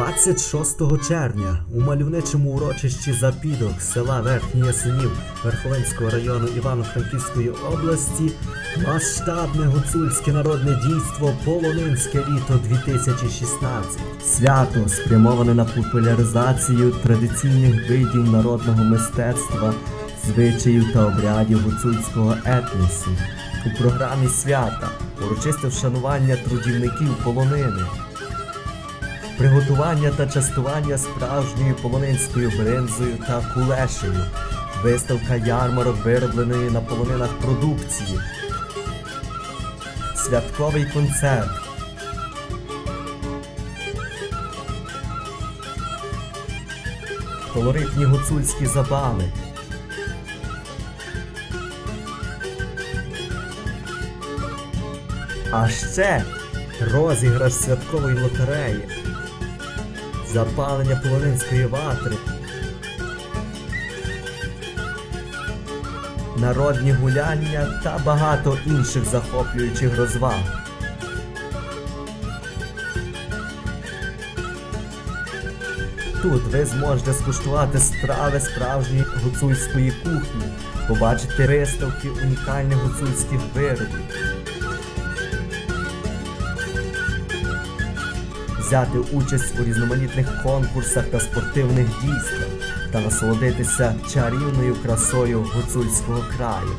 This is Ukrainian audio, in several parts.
26 червня у мальовничому урочищі Запідок села Верхній Ясенів Верховинського району Івано-Франківської області масштабне гуцульське народне дійство Полонинське літо 2016. Свято спрямоване на популяризацію традиційних видів народного мистецтва, звичаїв та обрядів гуцульського етносу. У програмі свята урочисте вшанування трудівників полонини приготування та частування справжньою полонинською бринзою та кулешею, виставка ярмарок виробленої на полонинах продукції, святковий концерт. Колоритні гуцульські забави. А ще розіграш святкової лотереї, запалення полонинської ватри, народні гуляння та багато інших захоплюючих розваг. Тут ви зможете скуштувати страви справжньої гуцульської кухні, побачити виставки унікальних гуцульських виробів. Взяти участь у різноманітних конкурсах та спортивних дійствах та насолодитися чарівною красою гуцульського краю.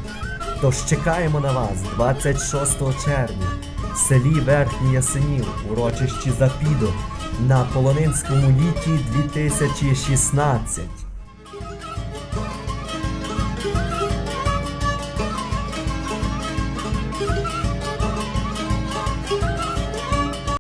Тож чекаємо на вас 26 червня в селі Верхній Ясенів, урочищі Запідо на Полонинському літі 2016.